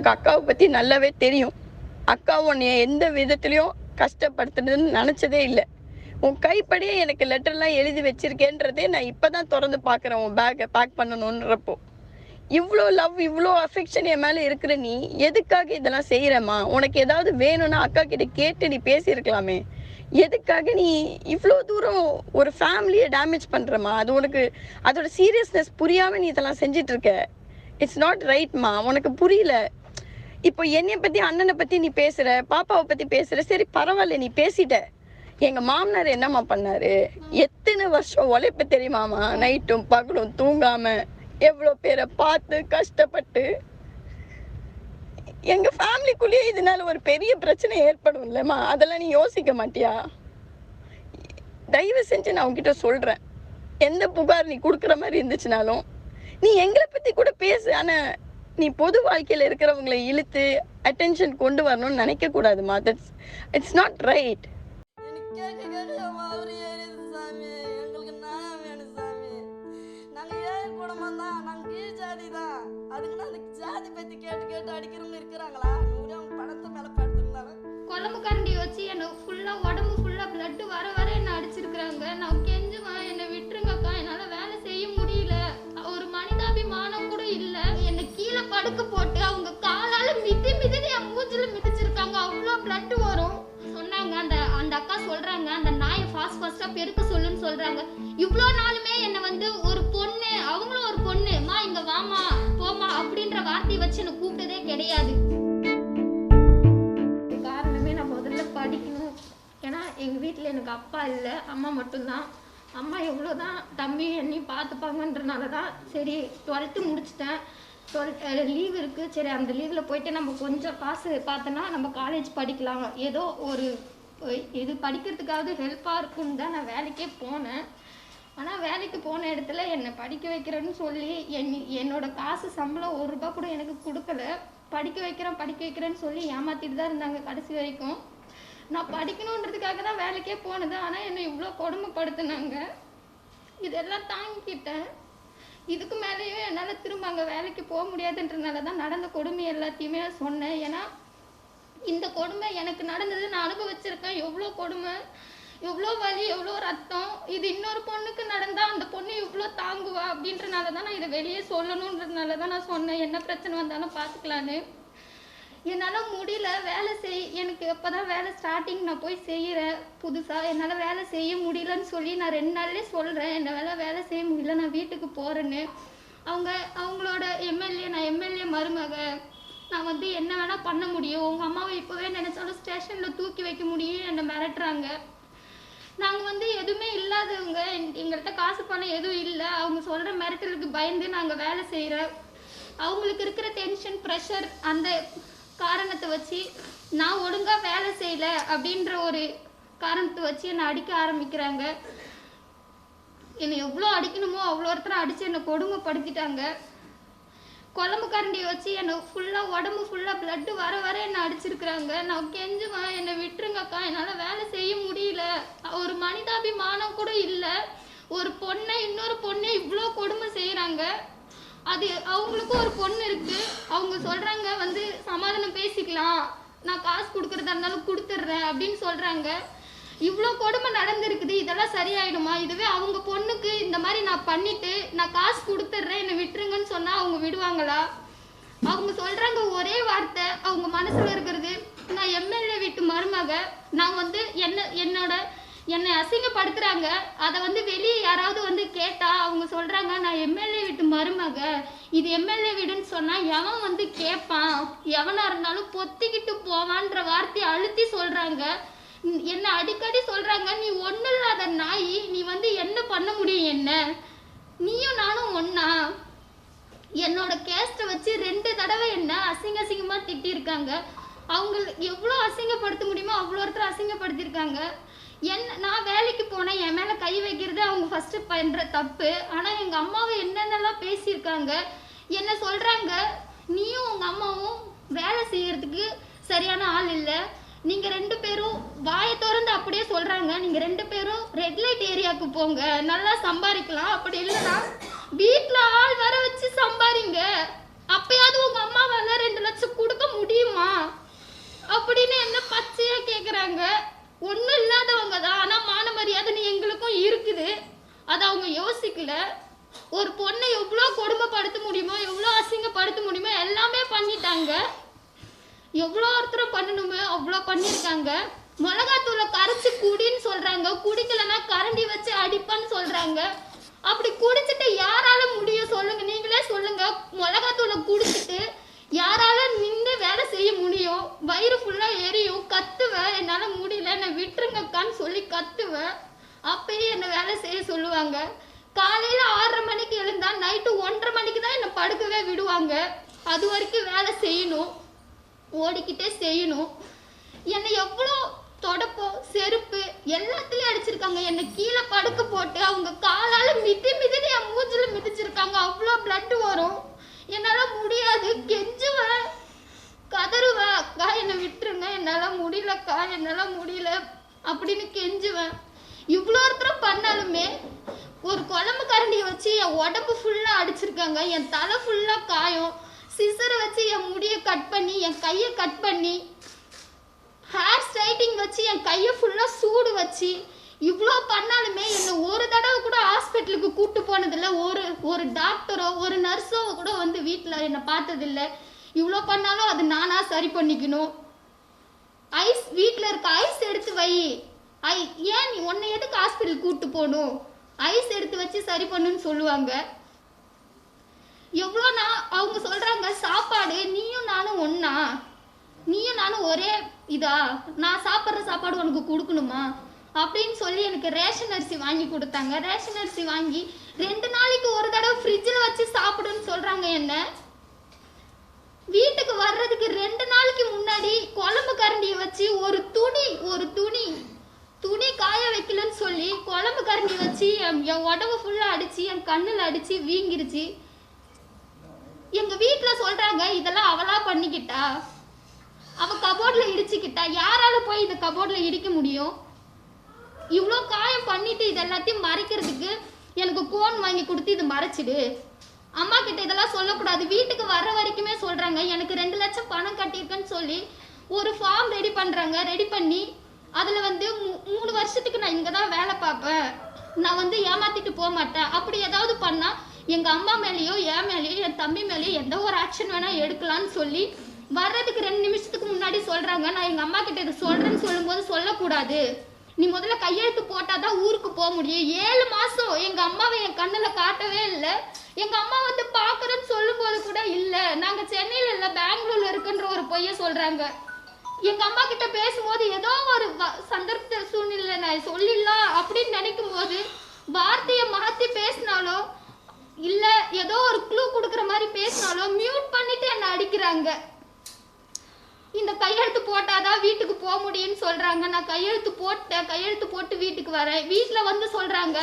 எனக்கு அக்காவை பத்தி நல்லாவே தெரியும். அக்கா உன்னைய எந்த விதத்துலையும் கஷ்டப்படுத்துனதுன்னு நினைச்சதே இல்லை. உன் கைப்படியே எனக்கு லெட்டர்லாம் எழுதி வச்சிருக்கேன்றதே நான் இப்பதான் திறந்து பார்க்குறேன். உன் பேக்கை பேக் பண்ணணுன்றப்போ இவ்வளோ லவ் இவ்வளோ அஃபெக்ஷன் என் மேலே இருக்கிற நீ எதுக்காக இதெல்லாம் செய்கிறம்மா உனக்கு ஏதாவது வேணும்னா அக்கா கிட்ட கேட்டு நீ பேசியிருக்கலாமே. எதுக்காக நீ இவ்வளோ தூரம் ஒரு ஃபேமிலியை டேமேஜ் பண்ணுறம்மா அது உனக்கு அதோட சீரியஸ்னஸ் புரியாமல் நீ இதெல்லாம் செஞ்சிட்ருக்க இட்ஸ் நாட் ரைட்மா உனக்கு புரியல. இப்போ என்னைய பற்றி அண்ணனை பற்றி நீ பேசுகிற பாப்பாவை பற்றி பேசுகிற சரி பரவாயில்ல நீ பேசிட்ட. எங்கள் மாமனார் என்னம்மா பண்ணாரு? எத்தனை வருஷம் உழைப்பு தெரியுமாமா நைட்டும் பகலும் தூங்காம எவ்வளோ பேரை பார்த்து கஷ்டப்பட்டு எங்க ஃபேமிலிக்குள்ளேயே இதனால ஒரு பெரிய பிரச்சனை ஏற்படும் இல்லைம்மா? அதெல்லாம் நீ யோசிக்க மாட்டியா? தயவு செஞ்சு நான் உங்ககிட்ட சொல்றேன். எந்த புகார் நீ கொடுக்குற மாதிரி இருந்துச்சுனாலும் நீ எங்களை பத்தி கூட பேசு. ஆனா நீ பொது வாழ்க்கையில் இருக்கிறவங்களை இழுத்து அட்டென்ஷன் கொண்டு வரணும்னு நினைக்க கூடாதுமா தட்ஸ் இட்ஸ் நாட் ரைட் இல்லை அம்மா மட்டும்தான். அம்மா எவ்வளோ தான் தம்பி என்னையும் பார்த்துப்பாங்கன்றனால தான் சரி டுவெல்த்து முடிச்சிட்டேன். டுவெல் லீவ் இருக்குது சரி அந்த லீவில் போயிட்டு நம்ம கொஞ்சம் காசு பார்த்தோன்னா நம்ம காலேஜ் படிக்கலாம். ஏதோ ஒரு இது படிக்கிறதுக்காவது ஹெல்ப்பாக இருக்குன்னு தான் நான் வேலைக்கே போனேன். ஆனால் வேலைக்கு போன இடத்துல என்னை படிக்க வைக்கிறேன்னு சொல்லி என் என்னோட காசு சம்பளம் ஒரு ரூபா கூட எனக்கு கொடுக்கல. படிக்க வைக்கிறேன் படிக்க வைக்கிறேன்னு சொல்லி ஏமாத்திட்டு தான் இருந்தாங்க கடைசி வரைக்கும். நான் படிக்கணுன்றதுக்காக தான் வேலைக்கே போனது ஆனால் என்னை இவ்வளோ கொடுமைப்படுத்துனாங்க. இதெல்லாம் தாங்கிக்கிட்டேன். இதுக்கு மேலேயும் என்னால் திரும்ப அங்கே வேலைக்கு போக முடியாதுன்றனால தான் நடந்த கொடுமை எல்லாத்தையுமே சொன்னேன். ஏன்னா இந்த கொடுமை எனக்கு நடந்தது நான் அனுபவிச்சிருக்கேன். எவ்வளோ கொடுமை எவ்வளோ வலி எவ்வளோ ரத்தம் இது இன்னொரு பொண்ணுக்கு நடந்தால் அந்த பொண்ணு இவ்வளோ தாங்குவா அப்படின்றனால தான் நான் இதை வெளியே சொல்லணுன்றதுனால தான் நான் சொன்னேன். என்ன பிரச்சனை வந்தாலும் பார்த்துக்கலான்னு. என்னால் முடியல வேலை செய் எனக்கு எப்போ தான் வேலை ஸ்டார்டிங் நான் போய் செய்கிறேன் புதுசாக என்னால் வேலை செய்ய முடியலன்னு சொல்லி நான் ரெண்டு நாள்லேயே சொல்கிறேன் என்னால் வேலை செய்ய முடியல நான் வீட்டுக்கு போகிறேன்னு அவங்க அவங்களோட எம்எல்ஏ நான் எம்எல்ஏ மருமக. நான் வந்து என்ன வேணால் பண்ண முடியும். உங்கள் அம்மாவை இப்போவே நினச்சாலும் ஸ்டேஷனில் தூக்கி வைக்க முடியும் என்னை மிரட்டுறாங்க. நாங்கள் வந்து எதுவுமே இல்லாதவங்க. எங்கள்கிட்ட காசு பணம் எதுவும் இல்லை. அவங்க சொல்கிற மிரட்டலுக்கு பயந்து நாங்கள் வேலை செய்கிறோம் அவங்களுக்கு இருக்கிற டென்ஷன் ப்ரெஷர் அந்த காரணத்தை வச்சு நான் ஒழுங்காக வேலை செய்யலை அப்படின்ற ஒரு காரணத்தை வச்சு என்னை அடிக்க ஆரம்பிக்கிறாங்க. என்னை எவ்வளோ அடிக்கணுமோ அவ்வளோ ஒருத்தர் அடித்து என்னை கொடுமைப்படுத்திட்டாங்க. குழம்பு கரண்டியை வச்சு என்னை ஃபுல்லாக உடம்பு ஃபுல்லாக பிளட்டு வர வர என்னை அடிச்சிருக்கிறாங்க. நான் கெஞ்சுவேன் என்னை விட்டுருங்கக்கா என்னால் வேலை செய்ய முடியல. ஒரு மனிதாபிமானம் கூட இல்லை. ஒரு பொண்ணை இன்னொரு பொண்ணை இவ்வளோ கொடுமை செய்கிறாங்க அது அவங்களுக்கும் ஒரு பொண்ணு இருக்கு. அவங்க சொல்றாங்க வந்து சமாதானம் பேசிக்கலாம். நான் காசு கொடுக்கறதா இருந்தாலும் கொடுத்துட்றேன் அப்படின்னு சொல்றாங்க. இவ்வளோ கொடுமை நடந்திருக்குது. இதெல்லாம் சரியாயிடுமா? இதுவே அவங்க பொண்ணுக்கு இந்த மாதிரி நான் பண்ணிட்டு நான் காசு கொடுத்துட்றேன் என்னை விட்டுருங்கன்னு சொன்னா அவங்க விடுவாங்களா? அவங்க சொல்றாங்க ஒரே வார்த்தை அவங்க மனசுல இருக்கிறது நான் எம்எல்ஏ வீட்டு மருமக நான் வந்து என்ன என்னோட என்னை அசிங்கப்படுத்துறாங்க. அதை வந்து வெளியே யாராவது வந்து கேட்டா அவங்க சொல்றாங்க நான் எம்எல்ஏ வீட்டு மருமக. இது எம்எல்ஏ வீடுன்னு சொன்னா எவன் வந்து கேட்பான் எவனா இருந்தாலும் பொத்திக்கிட்டு போவான்ற வார்த்தையை அழுத்தி சொல்றாங்க. என்ன அடிக்கடி சொல்றாங்க நீ ஒன்றும் இல்லாத நாய் நீ வந்து என்ன பண்ண முடியும் என்ன? நீயும் நானும் ஒன்றா என்னோட கேஸ்ட்டை வச்சு ரெண்டு தடவை என்ன அசிங்க அசிங்கமா திட்டியிருக்காங்க. அவங்க எவ்வளோ அசிங்கப்படுத்த முடியுமோ அவ்வளோ ஒருத்தர் அசிங்கப்படுத்தியிருக்காங்க. என்ன நான் வேலைக்கு போனேன் என் மேலே கை வைக்கிறது அவங்க ஃபஸ்ட்டு பண்ணுற தப்பு. ஆனால் எங்கள் அம்மாவை என்னென்னலாம் பேசியிருக்காங்க என்ன சொல்கிறாங்க நீயும் உங்கள் அம்மாவும் வேலை செய்கிறதுக்கு சரியான ஆள் இல்லை. நீங்கள் ரெண்டு பேரும் வாயை திறந்து அப்படியே சொல்கிறாங்க நீங்கள் ரெண்டு பேரும் ரெட் லைட் ஏரியாவுக்கு போங்க. நல்லா சம்பாதிக்கலாம். அப்படி இல்லைன்னா வீட்டில் ஆள் வர வச்சு சம்பாதிங்க. அப்பயாவது உங்கள் அம்மாவால் ரெண்டு லட்சம் கொடுக்க முடியுமா? அப்படின்னு என்ன பச்சையாக கேட்குறாங்க ஒண்ணும் இல்லாதவங்க தான் ஆனா மான மரியாதைன்னு எங்களுக்கும் இருக்குது. அதை அவங்க யோசிக்கல. ஒரு பொண்ணை எவ்வளோ கொடுமைப்படுத்த முடியுமோ எவ்வளோ அசிங்கப்படுத்த முடியுமோ எல்லாமே பண்ணிட்டாங்க. எவ்வளோ ஒருத்தர் பண்ணணுமோ அவ்வளோ பண்ணியிருக்காங்க. மிளகாத்தூளை கரைச்சி குடின்னு சொல்கிறாங்க குடிக்கலன்னா கரண்டி வச்சு அடிப்பான்னு சொல்கிறாங்க அப்படி குடிச்சிட்டு யாரால முடியும் சொல்லுங்க. நீங்களே சொல்லுங்க. மிளகாத்தூளை குடிச்சிட்டு யாரால நின்று வேலை செய்ய முடியும்? வயிறு ஃபுல்லா எரியும். கத்துவேன் என்னால முடியல. என்னை விட்டுருங்கக்கான்னு சொல்லி கத்துவேன் அப்பயே என்னை வேலை செய்ய சொல்லுவாங்க. காலையில ஆறரை மணிக்கு எழுந்தா நைட்டு ஒன்றரை மணிக்கு தான் என்னை படுக்கவே விடுவாங்க. அது வரைக்கும் வேலை செய்யணும். ஓடிக்கிட்டே செய்யணும். என்னை எவ்வளோ தொடப்போ செருப்பு எல்லாத்துலேயும் அடிச்சிருக்காங்க. என்னை கீழே படுக்க போட்டு அவங்க காலால் மிதி மிதின்னு என் மூஞ்சில் மிதிச்சிருக்காங்க. அவ்வளோ பிளட் வரும். என்னால முடியாது கெஞ்சுவேன் கதறுவேன் அக்கா என்னை விட்டுருங்க. என்னால முடியலக்கா. என்னால முடியல அப்படின்னு கெஞ்சுவேன் இவ்வளோ ஒருத்தரும் பண்ணாலுமே ஒரு குழம்பு கரண்டியை வச்சு என் உடம்பு ஃபுல்லாக அடிச்சிருக்காங்க. என் தலை ஃபுல்லாக காயம். சிசரை வச்சு என் முடியை கட் பண்ணி என் கையை கட் பண்ணி ஹேர் ஸ்ட்ரைட்டிங் வச்சு என் கையை ஃபுல்லாக சூடு வச்சு இவ்வளோ பண்ணாலுமே என்னை ஒரு தடவை கூட ஹாஸ்பிட்டலுக்கு கூப்பிட்டு போனதில்ல. ஒரு ஒரு டாக்டரோ ஒரு நர்ஸோ கூட வந்து வீட்டில் என்னை பார்த்ததில்ல. இவ்வளோ பண்ணாலும் அது நானாக சரி பண்ணிக்கணும். ஐஸ் வீட்டில் இருக்க ஐஸ் எடுத்து வை. ஐ ஏன் நீ உன்னை எதுக்கு ஹாஸ்பிட்டல் கூப்பிட்டு போகணும்? ஐஸ் எடுத்து வச்சு சரி பண்ணுன்னு சொல்லுவாங்க. எவ்வளோ நான் அவங்க சொல்கிறாங்க சாப்பாடு நீயும் நானும் ஒன்றா நீயும் நானும் ஒரே இதா. நான் சாப்பிட்ற சாப்பாடு உனக்கு கொடுக்கணுமா? அப்படின்னு சொல்லி எனக்கு ரேஷன் அரிசி வாங்கி கொடுத்தாங்க. ரேஷன் அரிசி வாங்கி ரெண்டு நாளைக்கு ஒரு தடவை ஃப்ரிட்ஜில் வச்சு சாப்பிடுன்னு சொல்கிறாங்க என்ன? வீட்டுக்கு வர்றதுக்கு ரெண்டு நாளைக்கு முன்னாடி குழம்பு கரண்டியை வச்சு ஒரு துணி ஒரு துணி துணி காய வைக்கலன்னு சொல்லி குழம்பு கரண்டி வச்சு என் உடம்பு ஃபுல்லாக அடித்து என் கண்ணில் அடித்து வீங்கிருச்சு. எங்கள் வீட்டில் சொல்கிறாங்க இதெல்லாம் அவளாக பண்ணிக்கிட்டா. அவள் கபோர்டில் இடிச்சுக்கிட்டா. யாரால போய் இந்த கபோர்டில் இடிக்க முடியும்? இவ்வளோ காயம் பண்ணிட்டு இது எல்லாத்தையும் மறைக்கிறதுக்கு எனக்கு கோன் வாங்கி கொடுத்து இது மறைச்சிடு. அம்மா கிட்ட இதெல்லாம் சொல்லக்கூடாது. வீட்டுக்கு வர்ற வரைக்குமே சொல்றாங்க. எனக்கு ரெண்டு லட்சம் பணம் கட்டியிருக்கேன்னு சொல்லி ஒரு ஃபார்ம் ரெடி பண்றாங்க. ரெடி பண்ணி அதுல வந்து மூணு வருஷத்துக்கு நான் இங்க தான் வேலை பார்ப்பேன். நான் வந்து ஏமாத்திட்டு போக மாட்டேன். அப்படி ஏதாவது பண்ணா எங்க அம்மா மேலேயோ என் மேலேயோ என் தம்பி மேலேயோ எந்த ஒரு ஆக்ஷன் வேணா எடுக்கலாம்னு சொல்லி வர்றதுக்கு ரெண்டு நிமிஷத்துக்கு முன்னாடி சொல்றாங்க. நான் எங்க அம்மா கிட்ட இதை சொல்றேன்னு சொல்லும்போது சொல்லக்கூடாது. நீ முதல்ல கையெழுத்து போட்டாதான் ஊருக்கு போக முடியும். ஏழு மாசம் எங்க அம்மாவை என் கண்ணுல காட்டவே இல்லை. எங்க அம்மா வந்து பாக்குறேன்னு சொல்லும்போது கூட இல்ல. நாங்க சென்னையில இல்ல பெங்களூர்ல இருக்குன்ற ஒரு பொய்ய சொல்றாங்க. எங்க அம்மா கிட்ட பேசும்போது ஏதோ ஒரு வ- சந்தர்ப்ப சூழ்நிலை நான் சொல்லிடலாம் அப்படின்னு நினைக்கும் போது வார்த்தையை மாத்தி பேசினாலோ இல்ல ஏதோ ஒரு க்ளூ கொடுக்குற மாதிரி பேசினாலோ மியூட் பண்ணிட்டு என்ன அடிக்கிறாங்க. இந்த கையெழுத்து போட்டாதான் வீட்டுக்கு போக முடியும்னு சொல்றாங்க. நான் கையெழுத்து போட்டேன் கையெழுத்து போட்டு வீட்டுக்கு வரேன். வீட்டில் வந்து சொல்றாங்க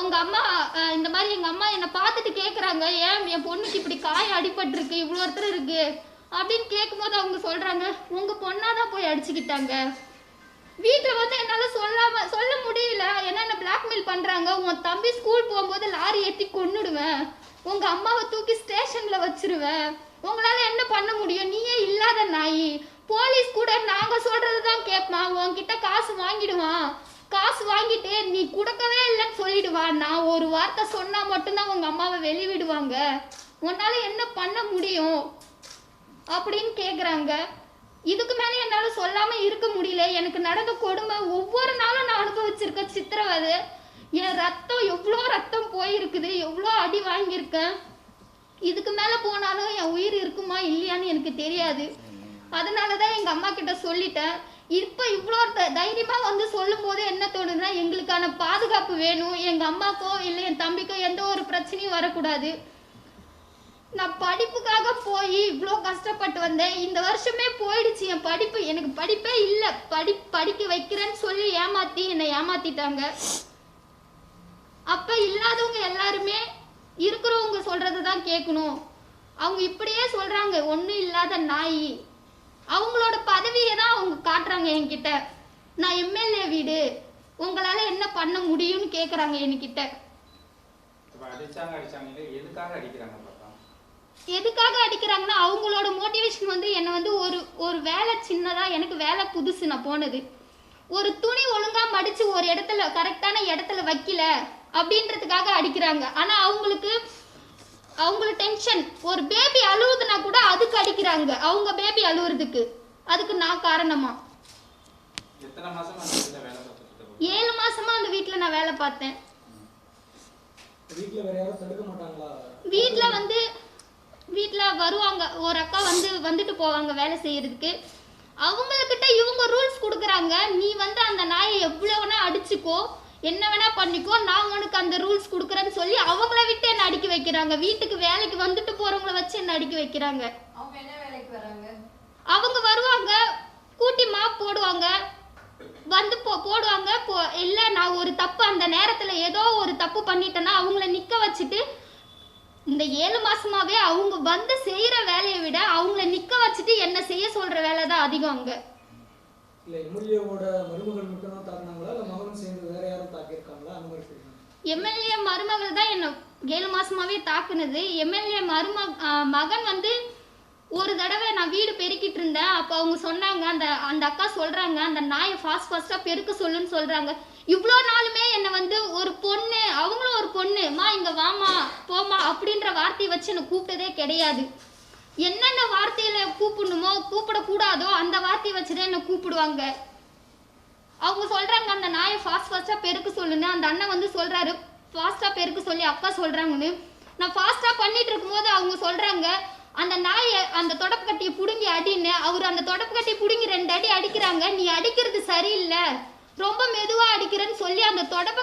உங்க அம்மா இந்த மாதிரி எங்க அம்மா என்னை பார்த்துட்டு கேட்குறாங்க ஏன் என் பொண்ணுக்கு இப்படி காயம் அடிபட்டிருக்கு? இவ்வளோ ஒருத்தர் இருக்கு. அப்படின்னு கேட்கும்போது அவங்க சொல்றாங்க உங்க பொண்ணாதான் போய் அடிச்சுக்கிட்டாங்க. வீட்டில் வந்து என்னால் சொல்லாம சொல்ல முடியல. ஏன்னா என்ன பிளாக்மெயில் பண்ணுறாங்க உன் தம்பி ஸ்கூல் போகும்போது லாரி ஏற்றி கொன்னுடுவேன். உங்கள் அம்மாவை தூக்கி ஸ்டேஷனில் வச்சிருவேன். உங்களால என்ன பண்ண முடியும்? நீயே இல்லாத நாய். போலீஸ் கூட நாங்க சொல்றது தான் கேட்பான் உன்கிட்ட காசு வாங்கிடுவான் காசு வாங்கிட்டு நீ கொடுக்கவே இல்லைன்னு சொல்லிடுவான் நான் ஒரு வார்த்தை சொன்னா மட்டும்தான் உங்க அம்மாவை வெளிவிடுவாங்க. உன்னால என்ன பண்ண முடியும்? அப்படின்னு கேக்குறாங்க. இதுக்கு மேலே என்னால சொல்லாம இருக்க முடியல. எனக்கு நடந்த கொடுமை ஒவ்வொரு நாளும் நான் அனுபவிச்சிருக்க சித்திரவதை. என் ரத்தம் எவ்வளோ ரத்தம் போயிருக்குது? எவ்வளோ அடி வாங்கியிருக்கேன்? இதுக்கு மேலே போனாலும் என் உயிர் இருக்குமா இல்லையான்னு எனக்கு தெரியாது. அதனால தான் எங்கள் அம்மா கிட்ட சொல்லிட்டேன். இப்போ இவ்வளோ த- வந்து சொல்லும் போது என்ன தோணுதுன்னா எங்களுக்கான பாதுகாப்பு வேணும். எங்கள் அம்மாக்கோ இல்லை என் தம்பிக்கோ எந்த ஒரு பிரச்சனையும் வரக்கூடாது. நான் படிப்புக்காக போய் இவ்வளோ கஷ்டப்பட்டு வந்தேன். இந்த வருஷமே போயிடுச்சு. என் படிப்பு எனக்கு படிப்பே இல்லை. படி படிக்க வைக்கிறேன்னு சொல்லி ஏமாத்தி என்னை ஏமாத்திட்டாங்க. அப்போ இல்லாதவங்க எல்லாருமே இருக்கிறவங்க சொல்றதை தான் கேட்கணும். அவங்க இப்படியே சொல்றாங்க ஒன்றும் இல்லாத நாய். அவங்களோட பதவியை தான் அவங்க காட்டுறாங்க என்கிட்ட. நான் எம்எல்ஏ வீடு. உங்களால என்ன பண்ண முடியும்னு கேக்குறாங்க என்கிட்ட. எதுக்காக அடிக்கிறாங்கன்னா அவங்களோட மோட்டிவேஷன் வந்து என்னை வந்து ஒரு ஒரு வேலை சின்னதாக எனக்கு வேலை புதுசு நான் போனது. ஒரு துணி ஒழுங்கா மடிச்சு ஒரு இடத்துல கரெக்டான இடத்துல வைக்கல. அப்படின்றதுக்காக அடிக்கிறாங்க. ஆனா அவங்களுக்கு அவங்களுக்கு டென்ஷன் ஒரு பேபி அழுவுதுன்னா கூட அதுக்கு அடிக்கிறாங்க. அவங்க பேபி அழுவுறதுக்கு. அதுக்கு நான் காரணமா? எத்தனை மாசமா அந்த வீட்டுல வேலை பார்த்துட்டு இருக்கீங்க? ஏழு மாசமா அந்த வீட்டில் நான் வேலை பார்த்தேன். வீட்ல வேற யாரும் தடுக்க மாட்டாங்களா? வீட்டில் வந்து வீட்டில் வருவாங்க. ஒரு அக்கா வந்து வந்துட்டு போவாங்க வேலை செய்யறதுக்கு. அவங்கக்கிட்ட இவங்க ரூல்ஸ் கொடுக்குறாங்க. நீ வந்து அந்த நாயை எவ்வளோ வேணா அடிச்சுக்கோ. என்ன வேணா பண்ணிக்கோ நான் உனக்கு அந்த ரூல்ஸ் கொடுக்குறேன்னு சொல்லி அவங்கள விட்டு என்ன அடிக்க வைக்கிறாங்க? வீட்டுக்கு வேலைக்கு வந்துட்டு போறவங்கள வச்சு என்ன அடிக்க வைக்கிறாங்க? அவங்க என்ன வேலைக்கு வராங்க? அவங்க வருவாங்க கூட்டி மாப் போடுவாங்க வந்து போ போடுவாங்க போ இல்லை நான் ஒரு தப்பு அந்த நேரத்தில் ஏதோ ஒரு தப்பு பண்ணிட்டேன்னா அவங்கள நிற்க வச்சுட்டு இந்த ஏழு மாசமாவே அவங்க வந்து செய்யற வேலையை விட அவங்கள நிக்க வச்சுட்டு என்ன செய்ய சொல்ற வேலை தான் அதிகம் அங்க இல்ல எம்எல்ஏவோட மருமகள் மட்டும் தான் தாக்குனாங்களா இல்ல மகனும் சேர்ந்து வேற யாரும் தாக்கியிருக்காங்களா அந்த மாதிரி சொல்லுங்க எம்எல்ஏ மருமகள் தான் என்னை ஏழு மாசமாவே தாக்குனது. எம்எல்ஏ மரும மகன் வந்து ஒரு தடவை நான் வீடு பெருக்கிட்டு இருந்தேன். அப்போ அவங்க சொன்னாங்க அந்த அந்த அக்கா சொல்றாங்க அந்த நாயை ஃபாஸ்ட் ஃபாஸ்டா பெருக்க சொல்லுன்னு சொல்றாங்க. இவ்வளோ நாளுமே என்னை வந்து ஒரு பொண்ணு அவங்களும் ஒரு பொண்ணு மா இங்க வாமா போமா அப்படின்ற வார்த்தையை வச்சு என்னை கூப்பிட்டதே கிடையாது. என்னென்ன வார்த்தையில கூப்பிடணுமோ கூப்பிடக்கூடாதோ அந்த வார்த்தையை வச்சுதான் என்னை கூப்பிடுவாங்க. அவங்க சொல்றாங்க அந்த நாயை ஃபாஸ்ட் ஃபாஸ்ட்டாக பெருக்க சொல்லுன்னு. அந்த அண்ணன் வந்து சொல்றாரு ஃபாஸ்ட்டாக பெருக்க சொல்லி அக்கா சொல்றாங்கன்னு. நான் ஃபாஸ்ட்டாக பண்ணிட்டு இருக்கும்போது அவங்க சொல்றாங்க அந்த நாயை அந்த தொடப்பு கட்டியை பிடுங்கி அடின்னு. அவர் அந்த தொடப்பு கட்டியை பிடுங்கி ரெண்டு அடி அடிக்கிறாங்க நீ அடிக்கிறது சரியில்லை. ரொம்ப மெதுவாக அடிக்கிறேன்னு சொல்லி அந்த தொடப்ப